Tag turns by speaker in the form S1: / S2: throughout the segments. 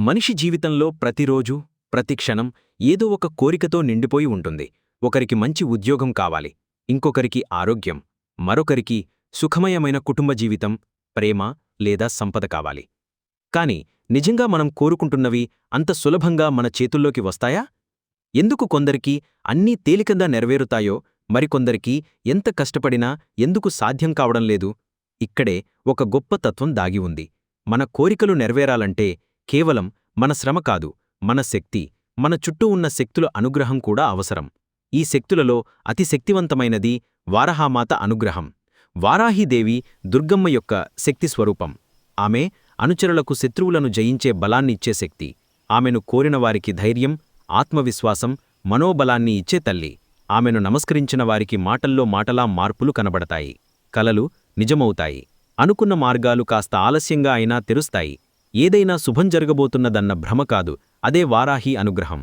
S1: మనిషి జీవితంలో ప్రతిరోజు ప్రతి క్షణం ఏదో ఒక కోరికతో నిండిపోయి ఉంటుంది. ఒకరికి మంచి ఉద్యోగం కావాలి ఇంకొకరికి ఆరోగ్యం మరొకరికి సుఖమయమైన కుటుంబ జీవితం ప్రేమ లేదా సంపద కావాలి. కాని నిజంగా మనం కోరుకుంటున్నవి అంత సులభంగా మన చేతుల్లోకి వస్తాయా? ఎందుకు కొందరికి అన్నీ తేలికంగా నెరవేరుతాయో మరికొందరికి ఎంత కష్టపడినా ఎందుకు సాధ్యం కావడం లేదు. ఇక్కడే ఒక గొప్ప తత్వం దాగి ఉంది. మన కోరికలు నెరవేరాలంటే కేవలం మన శ్రమ కాదు మన శక్తి మన చుట్టూ ఉన్న శక్తుల అనుగ్రహం కూడా అవసరం. ఈ శక్తులలో అతి శక్తివంతమైనది వారహామాత అనుగ్రహం. వారాహీదేవి దుర్గమ్మ యొక్క శక్తి స్వరూపం. ఆమె అనుచరులకు శత్రువులను జయించే బలాన్ని ఇచ్చే శక్తి. ఆమెను కోరిన వారికి ధైర్యం ఆత్మవిశ్వాసం మనోబలాన్ని ఇచ్చే తల్లి. ఆమెను నమస్కరించిన వారికి మాటల్లో మాటలా మార్పులు కనబడతాయి. కలలు నిజమవుతాయి. అనుకున్న మార్గాలు కాస్త ఆలస్యంగా అయినా తెరుస్తాయి. ఏదైనా శుభం జరగబోతున్నదన్న భ్రమ కాదు అదే వారాహి అనుగ్రహం.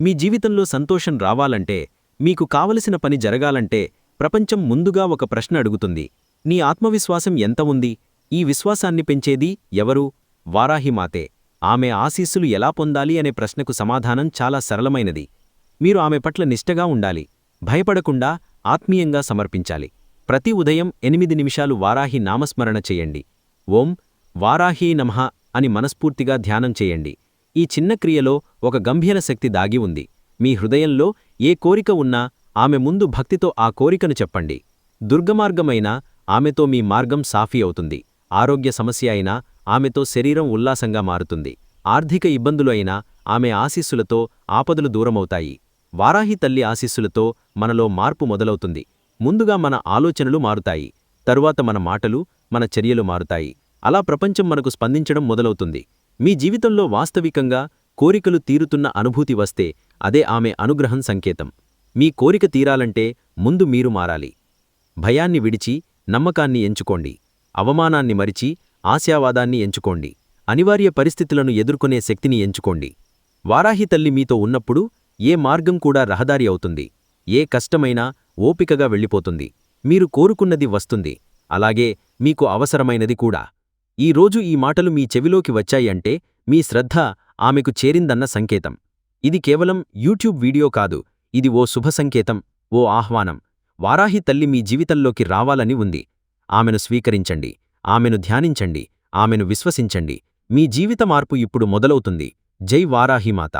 S1: మీ జీవితంలో సంతోషం రావాలంటే మీకు కావలసిన పని జరగాలంటే ప్రపంచం ముందుగా ఒక ప్రశ్న అడుగుతుంది. నీ ఆత్మవిశ్వాసం ఎంత ఉంది? ఈ విశ్వాసాన్ని పెంచేది ఎవరు? వారాహిమాతే ఆమె ఆశీస్సులు ఎలా పొందాలి అనే ప్రశ్నకు సమాధానం చాలా సరళమైనది. మీరు ఆమె పట్ల నిష్టగా ఉండాలి. భయపడకుండా ఆత్మీయంగా సమర్పించాలి. ప్రతి ఉదయం ఎనిమిది నిమిషాలు వారాహి నామస్మరణ చెయ్యండి ఓం వారాహీ నమః అని మనస్ఫూర్తిగా ధ్యానం చేయండి. ఈ చిన్న క్రియలో ఒక గంభీర శక్తి దాగి ఉంది. మీ హృదయంలో ఏ కోరిక ఉన్నా ఆమె ముందు భక్తితో ఆ కోరికను చెప్పండి. దుర్గమార్గమైనా ఆమెతో మీ మార్గం సాఫీ అవుతుంది. ఆరోగ్య సమస్య అయినా ఆమెతో శరీరం ఉల్లాసంగా మారుతుంది. ఆర్థిక ఇబ్బందులు అయినా ఆమె ఆశీస్సులతో ఆపదలు దూరమవుతాయి. వారాహి తల్లి ఆశీస్సులతో మనలో మార్పు మొదలవుతుంది. ముందుగా మన ఆలోచనలు మారుతాయి. తరువాత మన మాటలు మన చర్యలు మారుతాయి. అలా ప్రపంచం మనకు స్పందించడం మొదలవుతుంది. మీ జీవితంలో వాస్తవికంగా కోరికలు తీరుతున్న అనుభూతి వస్తే అదే ఆమె అనుగ్రహం సంకేతం. మీ కోరిక తీరాలంటే ముందు మీరు మారాలి. భయాన్ని విడిచి నమ్మకాన్ని ఎంచుకోండి. అవమానాన్ని మరిచి ఆశావాదాన్ని ఎంచుకోండి. అనివార్య పరిస్థితులను ఎదుర్కొనే శక్తిని ఎంచుకోండి. వారాహి తల్లి మీతో ఉన్నప్పుడు ఏ మార్గం కూడా రహదారి అవుతుంది. ఏ కష్టమైనా ఓపికగా వెళ్ళిపోతుంది. మీరు కోరుకున్నది వస్తుంది. అలాగే మీకు అవసరమైనది కూడా. ఈ రోజు ఈ మాటలు మీ చెవిలోకి వచ్చాయంటే మీ శ్రద్ధ ఆమెకు చేరిందన్న సంకేతం. ఇది కేవలం యూట్యూబ్ వీడియో కాదు ఇది ఓ శుభ సంకేతం ఓ ఆహ్వానం. వారాహి తల్లి మీ జీవితంలోకి రావాలని ఉంది. ఆమెను స్వీకరించండి ఆమెను ధ్యానించండి ఆమెను విశ్వసించండి. మీ జీవిత మార్పు ఇప్పుడు మొదలవుతుంది. జై వారాహిమాత